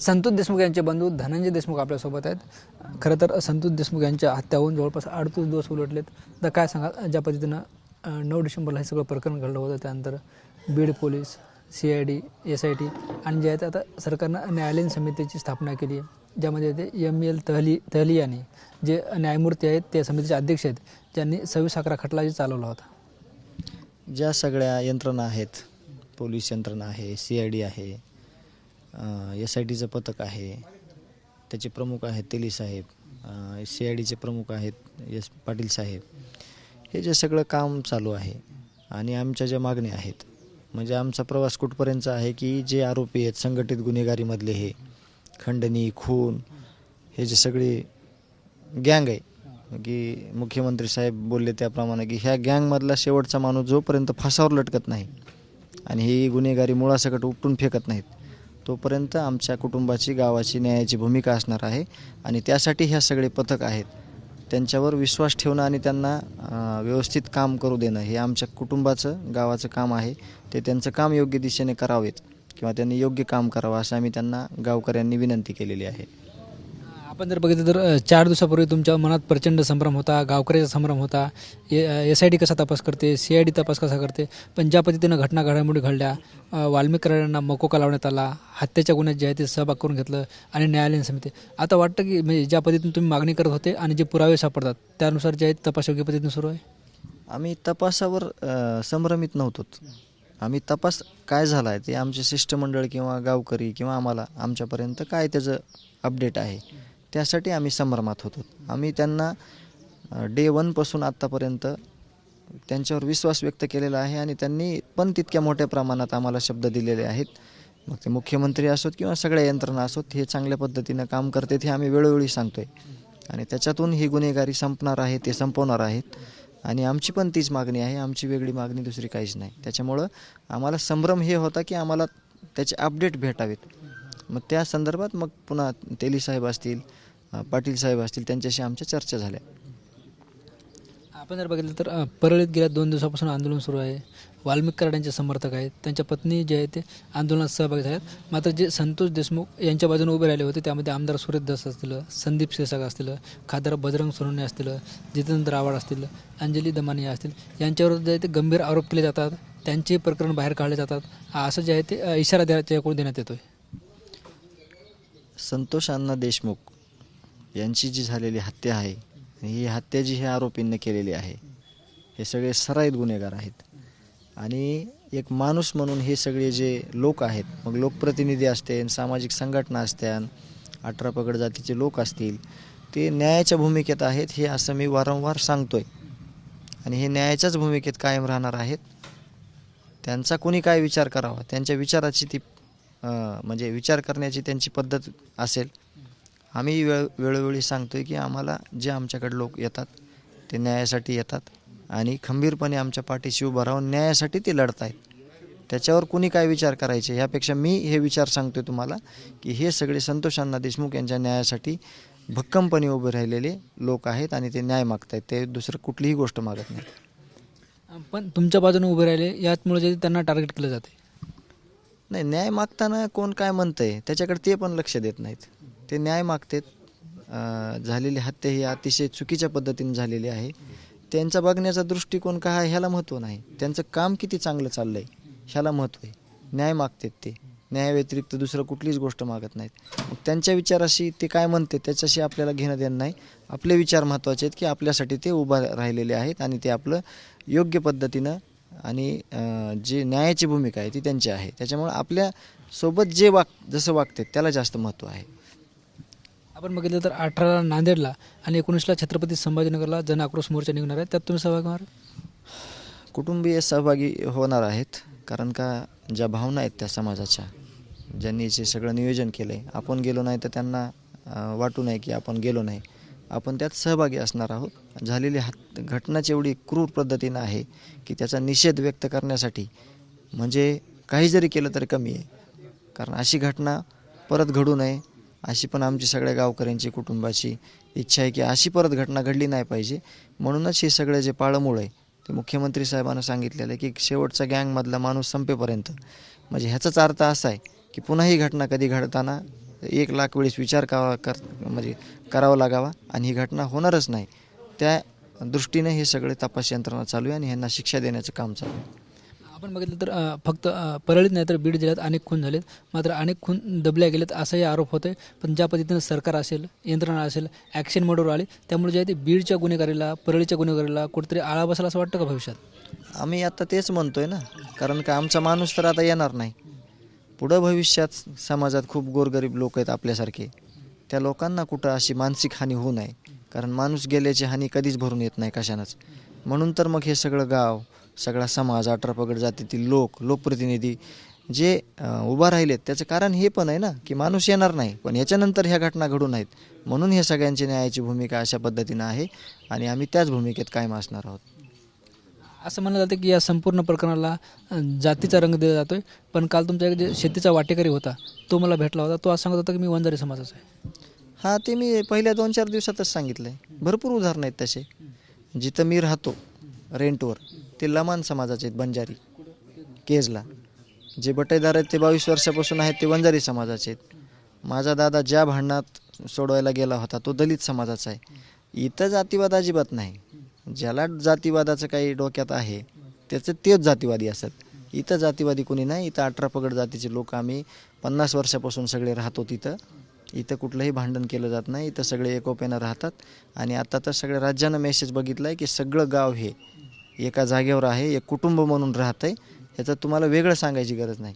संतोष देशमुख यांचे बंधू धनंजय देशमुख आपल्यासोबत आहेत. खरं तर संतोष देशमुख यांच्या हत्या होऊन जवळपास अडतीस दिवस उलटलेत. तर काय सांगा ज्या पद्धतीनं नऊ डिसेंबरला हे सगळं प्रकरण घडलं होतं त्यानंतर Beed police C I D S I T आणि जे आहेत आता सरकारनं न्यायालयीन समितीची स्थापना केली आहे. ज्यामध्ये ते एम एल तहली तहलियानी जे न्यायमूर्ती आहेत त्या समितीचे अध्यक्ष आहेत ज्यांनी सव्वीस अकरा खटला जे चालवला होता. ज्या सगळ्या यंत्रणा आहेत पोलीस यंत्रणा आहे सी आय डी आहे एस आय टीचं पथक आहे. त्याचे प्रमुख आहेत तेली साहेब सी आय डीचे प्रमुख आहेत एस पाटील साहेब. हे जे सगळं काम चालू आहे आणि आमच्या ज्या मागण्या आहेत म्हणजे आमचा प्रवास कुठपर्यंत आहे की जे आरोपी आहेत संघटित गुन्हेगारीमधले हे खंडणी खून हे जे सगळे गँग आहे की मुख्यमंत्री साहेब बोलले त्याप्रमाणे की ह्या गँगमधला शेवटचा माणूस जोपर्यंत फासावर लटकत नाही आणि ही गुन्हेगारी मुळासकट उपटून फेकत नाहीत तोपर्यंत आमच्या कुटुंबाची गावाची न्यायाची भूमिका असणार आहे आणि त्यासाठी ह्या सगळे पथक आहेत. त्यांच्यावर विश्वास ठेवणं आणि त्यांना व्यवस्थित काम करू देणं हे आमच्या कुटुंबाचं गावाचं काम आहे. ते त्यांचं काम योग्य दिशेने करावेत किंवा त्यांनी योग्य काम करावं असं आम्ही त्यांना गावकऱ्यांनी विनंती केलेली आहे. आपण जर बघितलं तर चार दिवसापूर्वी तुमच्या मनात प्रचंड संभ्रम होता गावकऱ्याचा संभ्रम होता. एस आय डी कसा तपास करते सी आय डी तपास कसा करते? पण ज्या पद्धतीनं घटना घडामोडी घडल्या अ, मकोका लावण्यात आला हत्येच्या गुन्ह्यात जे आहे ते सहभाग करून घेतलं आणि न्यायालयीन समिती. आता वाटतं की म्हणजे ज्या पद्धतीने तुम्ही मागणी करत होते आणि जे पुरावे सापडतात त्यानुसार जे आहे ते तपास योग्य पद्धतीने सुरू आहे? आम्ही तपासावर संभ्रमित नव्हतो आम्ही तपास काय झाला आहे ते आमचे शिष्टमंडळ किंवा गावकरी किंवा आम्हाला आमच्यापर्यंत काय त्याचं अपडेट आहे? त्यासाठी आम्ही संभ्रमात होतो. आम्ही त्यांना डे वनपासून आत्तापर्यंत त्यांच्यावर विश्वास व्यक्त केलेला आहे आणि त्यांनी पण तितक्या मोठ्या प्रमाणात आम्हाला शब्द दिलेले आहेत. मग ते मुख्यमंत्री असोत किंवा सगळ्या यंत्रणा असोत हे चांगल्या पद्धतीनं काम करते हे आम्ही वेळोवेळी सांगतोय. आणि त्याच्यातून ही गुन्हेगारी संपणार आहे ते संपवणार आहेत. आणि आमची पण तीच मागणी आहे आमची वेगळी मागणी दुसरी काहीच नाही. त्याच्यामुळं आम्हाला संभ्रम हे होता की आम्हाला त्याचे अपडेट भेटावेत. मग त्या संदर्भात मग पुन्हा तेली साहेब असतील पाटील साहेब असतील त्यांच्याशी आमच्या चर्चा झाल्या. आपण जर बघितलं तर अ, परळीत गेल्या दोन दिवसापासून आंदोलन सुरू आहे. वाल्मिक कराडांचे समर्थक आहेत. त्यांच्या पत्नी जे आहे ते आंदोलनात सहभागी आहेत मात्र जे संतोष देशमुख यांच्या बाजूने उभे राहिले होते त्यामध्ये आमदार सुरेश दास असतील संदीप शिरसाट असतील खासदार बजरंग सोनवणे असतील जितेंद्र आव्हाड असतील अंजली दमानिया असतील यांच्यावर जे आहे ते गंभीर आरोप केले जातात. त्यांचे प्रकरण बाहेर काढले जातात. असं जे आहे ते अ, इशारा त्याच्याकडून देण्यात येतोय. संतोष अण्णा देशमुख. यांची जी झालेली हत्या आहे ही हत्या जी हे आरोपींनी केलेली आहे हे सगळे सराईत गुन्हेगार आहेत. आणि एक माणूस म्हणून हे सगळे जे लोक आहेत मग लोकप्रतिनिधी असतील सामाजिक संघटना असत्या अठरा पगड जातीचे लोक असतील ते न्यायाच्या भूमिकेत आहेत हे असं मी वारंवार सांगतोय. आणि हे न्यायाच्याच भूमिकेत कायम राहणार आहेत. त्यांचा कोणी काय विचार करावा? त्यांच्या विचाराची ती म्हणजे विचार करण्याची त्यांची पद्धत असेल. आम्ही वेळ वेळोवेळी सांगतोय की आम्हाला जे आमच्याकडे लोक येतात ते न्यायासाठी येतात आणि खंबीरपणे आमच्या पाठीशी उभं राहून न्यायासाठी ते लढत आहेत त्याच्यावर कुणी काय विचार करायचे? ह्यापेक्षा मी हे विचार सांगतोय तुम्हाला की हे सगळे संतोष अण्णा देशमुख यांच्या न्यायासाठी भक्कमपणे उभे राहिलेले लोक आहेत आणि ते न्याय मागत आहेत ते दुसरं कुठलीही गोष्ट मागत नाहीत. पण तुमच्या बाजूने उभे राहिले याचमुळे आहे ते त्यांना टार्गेट केलं जाते. नाही न्याय मागताना कोण काय म्हणतंय? त्याच्याकडे ते पण लक्ष देत नाहीत. ते न्याय मागतात. झालेली हत्या ही अतिशय चुकीच्या पद्धतीने झालेली आहे. त्यांचा बघण्याचा दृष्टिकोन काय आहे ह्याला महत्त्व नाही. त्यांचं काम किती चांगलं चाललं आहे ह्याला महत्त्व आहे. न्याय मागतात ते. न्यायाव्यतिरिक्त दुसरं कुठलीच गोष्ट मागत नाहीत. मग त्यांच्या विचाराशी ते काय म्हणते त्याच्याशी आपल्याला घेणं देणं नाही. आपले विचार महत्त्वाचे आहेत की आपल्यासाठी ते उभा राहिलेले आहेत आणि ते आपलं योग्य पद्धतीनं आणि जे न्यायाची भूमिका आहे ती त्यांची आहे. त्याच्यामुळे आपल्यासोबत जे वाग जसं वागते त्याला जास्त महत्त्व आहे. आपण बघितलं तर अठराला नांदेडला आणि एकोणीसला छत्रपती संभाजीनगरला जन आक्रोश मोर्चा निघणार आहे. त्यात तुम्ही सहभाग होणार? कुटुंबीय सहभागी होणार आहेत. कारण का ज्या भावना आहेत त्या समाजाच्या ज्यांनी जे सगळं नियोजन केलं आहे आपण गेलो नाही तर त्यांना वाटू नये की आपण गेलो नाही. आपण त्यात सहभागी असणार आहोत. झालेली हात घटनाच एवढी क्रूर पद्धतीनं आहे की त्याचा निषेध व्यक्त करण्यासाठी म्हणजे काही जरी केलं तरी कमी आहे. कारण अशी घटना परत घडू नये. अशी पण आमची सगळ्या गावकऱ्यांची कुटुंबाची इच्छा आहे की अशी परत घटना घडली नाही पाहिजे. म्हणूनच हे सगळं जे पाळंमुळं आहे ते मुख्यमंत्री साहेबांना सांगितलेलं आहे की शेवटचा गँगमधला माणूस संपेपर्यंत. म्हणजे ह्याचाच अर्थ असा आहे की पुन्हा ही घटना कधी घडताना एक लाख वेळेस विचार करावा कर म्हणजे करावा लागावा आणि ही घटना होणारच नाही. त्या दृष्टीने हे सगळे तपास यंत्रणा चालू आहे आणि ह्यांना शिक्षा देण्याचं काम चालू आहे. आपण बघितलं तर फक्त परळीत नाही तर बीड जिल्ह्यात अनेक खून झालेत. मात्र अनेक खून दबल्या गेलेत असाही आरोप होतोय. पण ज्या पद्धतीनं सरकार असेल यंत्रणा असेल ॲक्शन मोडवर आली त्यामुळे जे आहे ते बीडच्या गुन्हेगारीला परळीच्या गुन्हेगारीला कुठेतरी आळा बसला असं वाटतं का भविष्यात? आम्ही आता तेच म्हणतोय ना. कारण का आमचा माणूस तर आता येणार नाही. पुढं भविष्यात समाजात खूप गोरगरीब लोक आहेत आपल्यासारखे. त्या लोकांना कुठं अशी मानसिक हानी होऊ नये. कारण माणूस गेल्याची हानी कधीच भरून येत नाही कशानंच. म्हणून तर मग हे सगळं गाव सगळा समाज अठरा जातीतील लोक लोकप्रतिनिधी जे उभा राहिलेत त्याचं कारण हे पण आहे ना की माणूस येणार नाही. पण याच्यानंतर ह्या घटना घडून आहेत. म्हणून हे सगळ्यांची न्यायाची भूमिका अशा पद्धतीनं आहे आणि आम्ही त्याच भूमिकेत कायम असणार आहोत. असं म्हणलं जातं की या संपूर्ण प्रकरणाला जातीचा रंग दिला जातोय. पण काल तुमचा एक जे शेतीचा वाटेकरी होता तो मला भेटला होता. तो असं सांगत होता की मी वंजारी समाजाचा आहे. हां ते मी पहिल्या दोन चार दिवसातच सांगितलं आहे भरपूर उदाहरणं आहेत तसे. जिथं मी राहतो रेंटवर. ते लमान समाजाचे आहेत बंजारी. केजला. जे बटेदार आहेत ते बावीस वर्षापासून आहेत ते वंजारी समाजाचे आहेत. माझा दादा ज्या भांडणात सोडवायला गेला होता तो दलित समाजाचा आहे. इथं जातीवाद अजिबात नाही. ज्याला जातीवादाचं काही डोक्यात आहे त्याचं तेच जातीवादी असतात. इथं जातीवादी कोणी नाही इथं अठरा पगड जातीचे लोक आम्ही पन्नास वर्षापासून सगळे राहतो तिथं. इथं कुठलंही भांडण केलं जात नाही इथं सगळे एकोप्यानं राहतात. आणि आता तर सगळ्या राज्यानं मेसेज बघितला आहे की सगळं गाव हे एका जागेवर आहे एक कुटुंब म्हणून राहत आहे याचं तुम्हाला वेगळं सांगायची गरज नाही.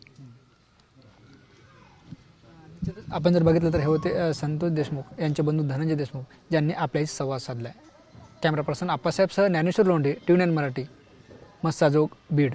आपण जर बघितलं तर हे होते संतोष देशमुख यांचे बंधू धनंजय देशमुख ज्यांनी आपल्याशी संवाद साधला आहे कॅमेरा पर्सन आप्पासाहेबसह ज्ञानेश्वर लोंढे ट्यून अँड मराठी मस्साजोग बीड.